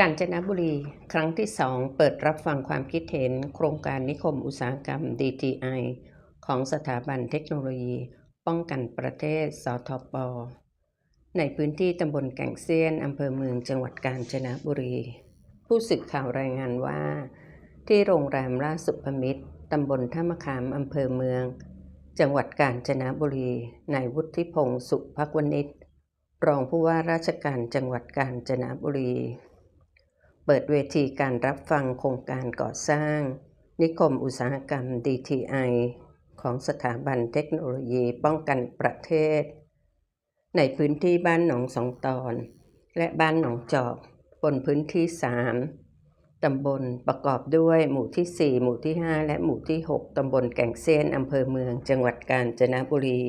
กาญจนบุรี ครั้งที่ 2 เปิดรับฟังความคิดเห็น โครงการนิคมอุตสาหกรรม DTI ของสถาบันเทคโนโลยี ป้องกันประเทศ สทป ในพื้นที่ตำบลแก่งเซียนอำเภอเมืองจังหวัดกาญจนบุรี ผู้สื่อข่าวรายงานว่า ที่โรงแรมราชสุภมิตรตำบลท่ามะขามอำเภอเมือง จังหวัดกาญจนบุรีนายวุฒิพงศ์สุภกวณิชรองผู้ว่าราชการจังหวัดกาญจนบุรี เปิดเวทีการรับฟังโครงการก่อสร้าง นิคมอุตสาหกรรม DTI ของสถาบันเทคโนโลยีป้องกันประเทศ ในพื้นที่บ้านหนองสองตอน และบ้านหนองจอกบนพื้นที่ 3 ตำบลประกอบด้วยหมู่ที่ 4 หมู่ที่ 5 และหมู่ที่ 6 ตำบลแก่งเซนอำเภอเมือง จังหวัดกาญจนบุรี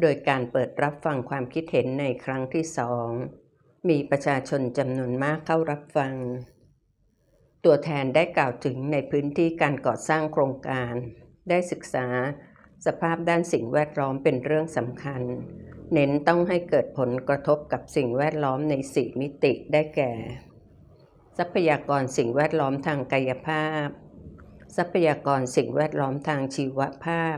โดยการเปิดรับฟังความคิดเห็นในครั้งที่สอง มีประชาชนจำนวนมากเข้ารับฟัง ตัวแทนได้กล่าวถึงในพื้นที่การก่อสร้างโครงการ ได้ศึกษา สภาพด้านสิ่งแวดล้อมเป็นเรื่องสำคัญ เน้นต้องให้เกิดผลกระทบกับสิ่งแวดล้อมในสี่มิติได้แก่ ทรัพยากรสิ่งแวดล้อมทางกายภาพ ทรัพยากรสิ่งแวดล้อมทางชีวภาพ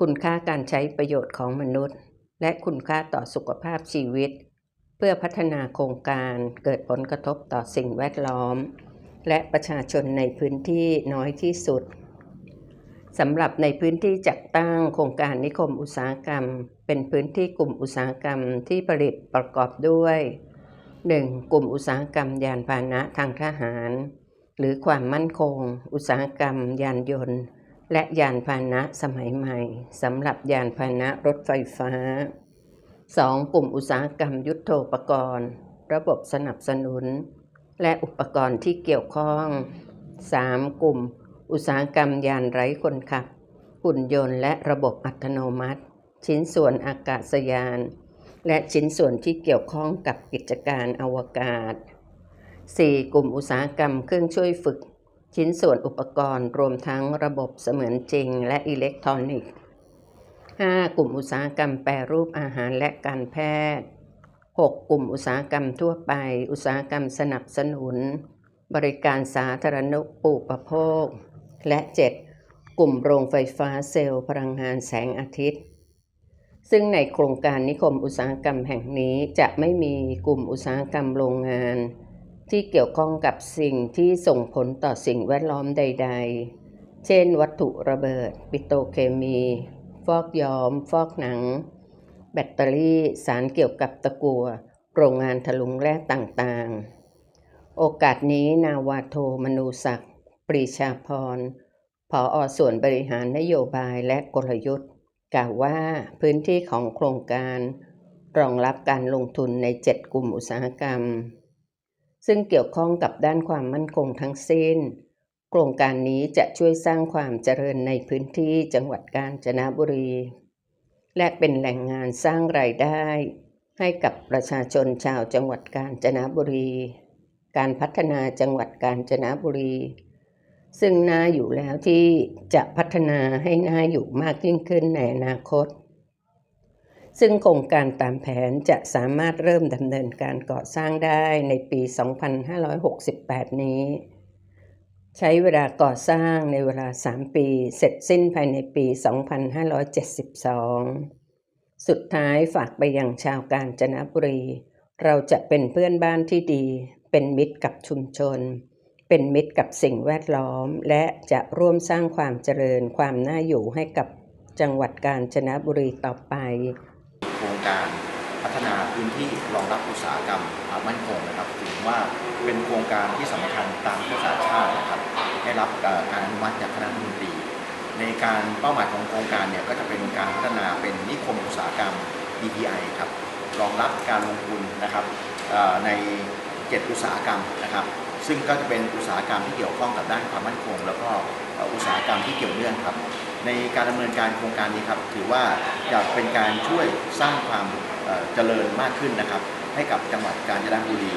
คุณค่าการใช้ประโยชน์ของมนุษย์ และคุณค่าต่อสุขภาพชีวิต เพื่อพัฒนาโครงการเกิดผลกระทบต่อสิ่งแวดล้อม และประชาชนในพื้นที่น้อยที่สุดสำหรับในพื้นที่จัดตั้งโครงการนิคมอุตสาหกรรม เป็นพื้นที่กลุ่มอุตสาหกรรมที่ผลิตประกอบด้วย 1. กลุ่มอุตสาหกรรมยานพาหนะทางทหาร หรือความมั่นคง อุตสาหกรรม ยานยนต์ และยานพาหนะสมัยใหม่สำหรับยานพาหนะรถไฟฟ้า 2. กลุ่มอุตสาหกรรมยุทโธปกรณ์ ระบบสนับสนุน และอุปกรณ์ที่เกี่ยวข้อง 3. กลุ่ม อุตสาหกรรมยานไร้คนขับ หุ่นยนต์และระบบอัตโนมัติ ชิ้นส่วนอากาศยาน และชิ้นส่วนที่เกี่ยวข้องกับกิจการอวกาศ 4. กลุ่มอุตสาหกรรมเครื่องช่วยฝึก ชิ้นส่วนอุปกรณ์รวมทั้งระบบเสมือนจริงและอิเล็กทรอนิกส์ 5. กลุ่มอุตสาหกรรมแปรรูปอาหารและการแพทย์ 6. กลุ่มอุตสาหกรรมทั่วไป อุตสาหกรรมสนับสนุน บริการสาธารณูปโภค และ 7. กลุ่มโรงไฟฟ้าเซลล์พลังงานแสงอาทิตย์ ซึ่งในโครงการนิคมอุตสาหกรรมแห่งนี้จะไม่มีกลุ่มอุตสาหกรรมโรงงาน ที่เกี่ยวข้องกับสิ่งที่ส่งผลต่อสิ่งแวดล้อมใด ๆ เช่น วัตถุระเบิด ปิโตเคมี ฟอกย้อม ฟอกหนัง แบตเตอรี่สารเกี่ยวกับตะกัว โรงงานถลุงแร่ต่างๆ โอกาสนี้นาวาโทมนูศักดิ์ปรีชาพรผออส่วนบริหารนโยบายและกลยุทธ์กล่าวว่าพื้นที่ของโครงการ รองรับการลงทุนใน 7 กลุ่มอุตสาหกรรม ซึ่งเกี่ยวข้องกับด้านความมั่นคงทั้งสิ้น โครงการนี้จะช่วยสร้างความเจริญในพื้นที่จังหวัดกาญจนบุรี และเป็นแหล่งงานสร้างรายได้ ให้กับประชาชนชาวจังหวัดกาญจนบุรี การพัฒนาจังหวัดกาญจนบุรี ซึ่งน่าอยู่แล้วที่จะพัฒนาให้น่าอยู่มากยิ่งขึ้นในอนาคต ซึ่งโครงการตามแผนจะสามารถเริ่มดำเนินการก่อสร้างได้ในปี 2568 นี้ ใช้เวลาก่อสร้างในเวลา 3 ปี เสร็จสิ้นภายในปี 2572 สุดท้ายฝากไปยังชาวกาญจนบุรี เราจะเป็นเพื่อนบ้านที่ดี เป็นมิตรกับชุมชน เป็นมิตรกับสิ่งแวดล้อม และจะร่วมสร้างความเจริญความน่าอยู่ให้กับจังหวัดกาญจนบุรีต่อไป โครงการพัฒนาพื้นที่รองรับอุตสาหกรรมความมั่นคงนะครับถือว่าเป็นโครงการที่สำคัญตามยุทธศาสตร์ชาตินะครับ ได้รับการอนุมัติจากคณะรัฐมนตรี ในการเป้าหมายของโครงการเนี่ยก็จะเป็นการพัฒนาเป็นนิคมอุตสาหกรรม DPI ครับรองรับการลงทุนนะครับใน 7 อุตสาหกรรมนะครับ ซึ่งก็จะเป็นอุตสาหกรรมที่เกี่ยวข้องกับด้านความมั่นคง แล้วก็อุตสาหกรรมที่เกี่ยวเนื่องครับ ในการดำเนินการโครงการนี้ครับถือว่าจะเป็นการช่วยสร้างความเจริญมากขึ้นนะครับ ให้กับจังหวัดกาญจนบุรี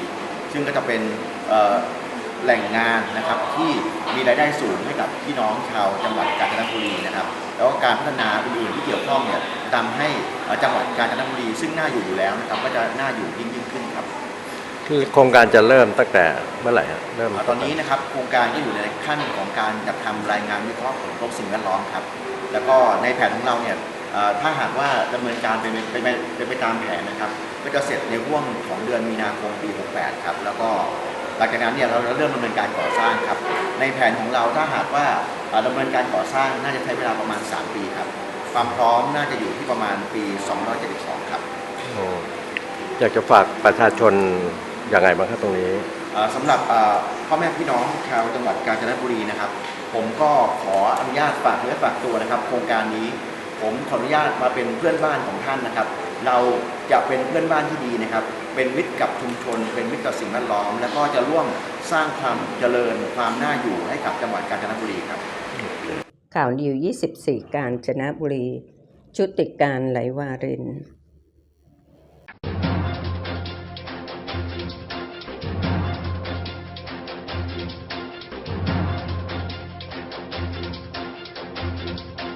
ซึ่งก็จะเป็น แหล่งงานนะครับที่มีรายได้สูงให้กับพี่น้องชาวจังหวัดกาญจนบุรีนะครับ แล้วก็การพัฒนาอื่นๆที่เกี่ยวข้องเนี่ยทำให้เอ่อจังหวัดกาญจนบุรี ซึ่งน่าอยู่อยู่แล้วนะครับก็จะน่าอยู่ยิ่งยิ่งขึ้นครับ คือโครงการจะเริ่มตั้งแต่เมื่อไหร่ฮะเริ่มตอนนี้นะครับโครงการก็อยู่ในขั้นของการจัดทำรายงานวิเคราะห์ผลกระทบสิ่งแวดล้อมครับแล้วก็ในแผนของเราเนี่ยเอ่อถ้าหากว่าดำเนินการเป็นไปเป็นเป็นไปตามแผนนะครับ ก็จะเสร็จในห่วงของเดือนมีนาคมปี 68 ครับ แล้วก็ หลังจากนั้นเนี่ยเราเราเริ่มดำเนินการก่อสร้างครับ ในแผนของเราถ้าหากว่าเอ่อดำเนินการก่อสร้างน่าจะใช้เวลาประมาณ 3 ปีครับ ความพร้อมน่าจะอยู่ที่ประมาณปี 272 ครับโอ้อยากจะฝากประชาชนอย่างไรบ้างครับตรงนี้เอ่อสำหรับเอ่อพ่อแม่พี่น้องชาวจังหวัดกาญจนบุรีนะครับ ผมก็ขออนุญาตฝากเนื้อฝากตัวนะครับ โครงการนี้ผมขออนุญาตมาเป็นเพื่อนบ้านของท่านนะครับ เรา จะเป็นเพื่อนบ้านที่ดีนะครับ เป็นมิตรกับชุมชน เป็นมิตรกับสิ่งแวดล้อม แล้วก็จะร่วมสร้างความเจริญความน่าอยู่ให้กับจังหวัดกาญจนบุรีครับ ข่าวดิว 24 การจนบุรี ชุติการไหลวาริน